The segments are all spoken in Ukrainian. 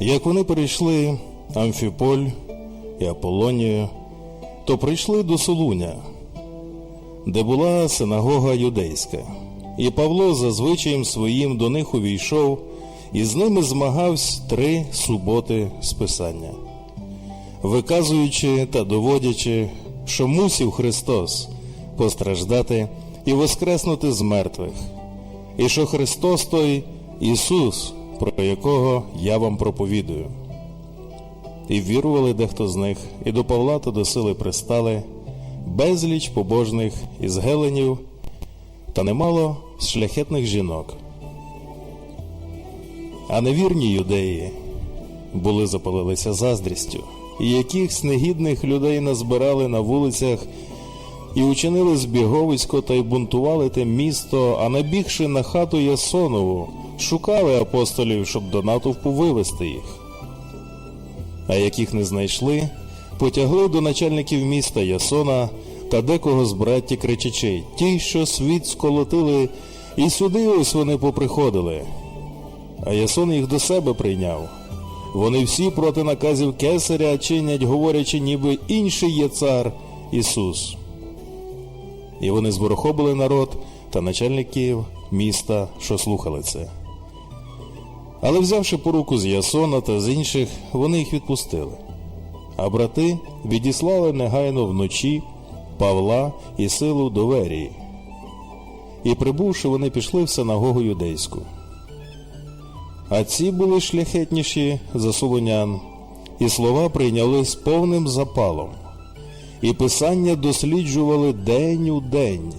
Як вони перейшли Амфіполь і Аполонію, то прийшли до Солуня, де була синагога юдейська, і Павло за звичаєм своїм до них увійшов і з ними змагався три суботи з Писання, виказуючи та доводячи, що мусів Христос постраждати і воскреснути з мертвих, і що Христос той Ісус, про якого я вам проповідую. І вірували дехто з них, і до Павла та до сили пристали безліч побожних із геленів та немало шляхетних жінок. А невірні юдеї були запалилися заздрістю, і яких негідних людей назбирали на вулицях і учинили збіговисько та й бунтували те місто, а набігши на хату Ясонову, шукали апостолів, щоб до натовпу вивести їх. А яких не знайшли, потягли до начальників міста Ясона та декого з братті кричачей, ті, що світ сколотили, і сюди ось вони поприходили. А Ясон їх до себе прийняв. Вони всі проти наказів кесаря чинять, говорячи, ніби інший є цар Ісус. І вони зворохобили народ та начальників міста, що слухали це. Але взявши поруку з Ясона та з інших, вони їх відпустили. А брати відіслали негайно вночі Павла і силу до Верії. І прибувши, вони пішли в синагогу юдейську. А ці були шляхетніші за солонян, і слова прийняли з повним запалом, і писання досліджували день у день,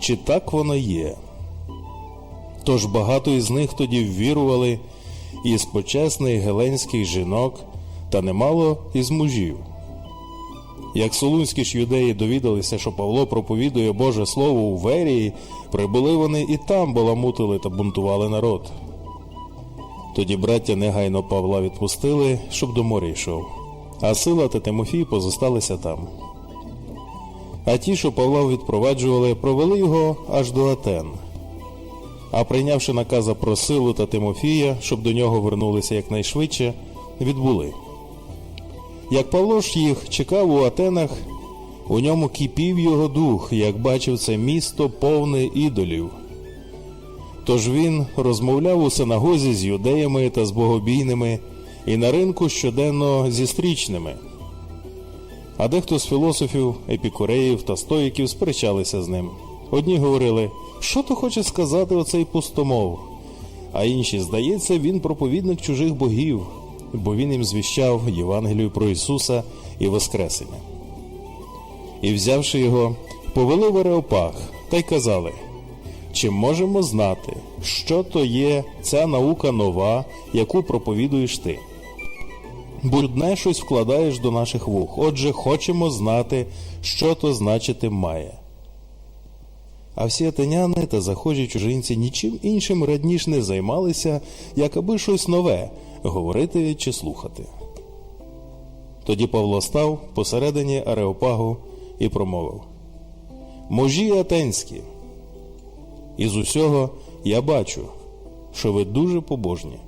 чи так воно є. Тож багато із них тоді ввірували із почесних геленських жінок та немало із мужів. Як солунські ж юдеї довідалися, що Павло проповідує Боже Слово у Верії, прибули вони і там баламутили та бунтували народ. Тоді браття негайно Павла відпустили, щоб до моря йшов, а сила та Тимофій позосталися там. А ті, що Павла відпроваджували, провели його аж до Атен. А прийнявши наказа про силу та Тимофія, щоб до нього вернулися якнайшвидше, відбули. Як Павло ж їх чекав у Атенах, у ньому кипів його дух, як бачив це місто повне ідолів. Тож він розмовляв у синагозі з юдеями та з богобійними і на ринку щоденно зі стрічними. А дехто з філософів, епікуреїв та стоїків сперечалися з ним. Одні говорили, що то хоче сказати оцей пустомов, а інші, здається, він проповідник чужих богів, бо він їм звіщав Євангелію про Ісуса і Воскресення. І, взявши його, повели в Ареопаг та й казали, чи можемо знати, що то є ця наука нова, яку проповідуєш ти? Бо одне щось вкладаєш до наших вух, отже, хочемо знати, що то значити має. А всі атеняни та захожі чужинці нічим іншим радніш не займалися, як аби щось нове говорити чи слухати. Тоді Павло став посередині Ареопагу і промовив Можі атенські, із усього я бачу, що ви дуже побожні.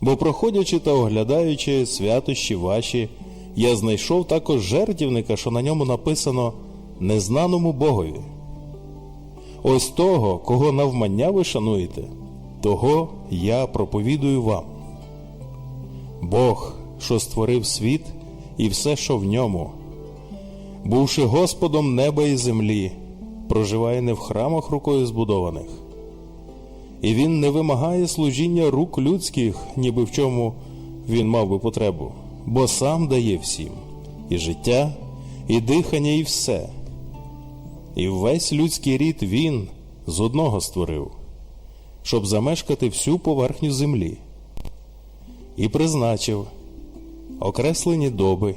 Бо, проходячи та оглядаючи святощі ваші, я знайшов також жертівника, що на ньому написано незнаному Богові. Ось того, кого навмання ви шануєте, того я проповідую вам. Бог, що створив світ і все, що в ньому, бувши Господом неба і землі, проживає не в храмах рукою збудованих, і Він не вимагає служіння рук людських, ніби в чому він мав би потребу, бо сам дає всім і життя, і дихання, і все. І весь людський рід він з одного створив, щоб замешкати всю поверхню землі, і призначив окреслені доби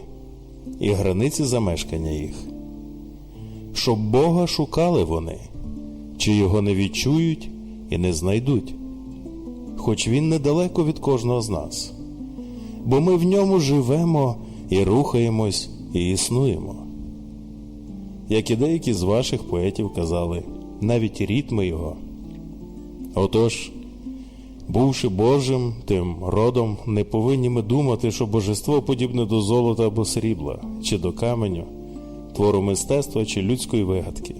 і границі замешкання їх, щоб Бога шукали вони, чи його не відчують і не знайдуть, хоч він недалеко від кожного з нас, бо ми в ньому живемо і рухаємось, і існуємо. як і деякі з ваших поетів казали, навіть ритми його. Отож, бувши Божим тим родом, не повинні ми думати, що божество подібне до золота або срібла, чи до каменю, твору мистецтва чи людської вигадки.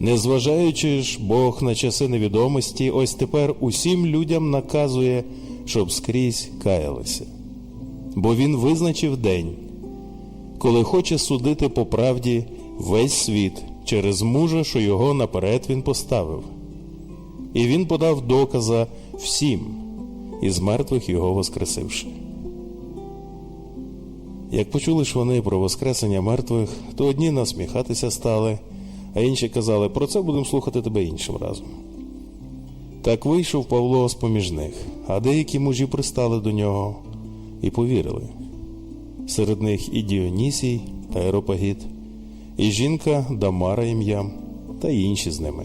Незважаючи ж Бог на часи невідомості, ось тепер усім людям наказує, щоб скрізь каялися. Бо Він визначив день, коли хоче судити по правді весь світ через мужа, що його наперед він поставив. І він подав доказа всім, із мертвих його воскресивши. Як почули ж вони про воскресення мертвих, то одні насміхатися стали, а інші казали, про це будемо слухати тебе іншим разом. Так вийшов Павло з поміж них, а деякі мужі пристали до нього і повірили. Серед них і Діонісій, Аеропагіт, і жінка Дамара ім'ям, та й інші з ними.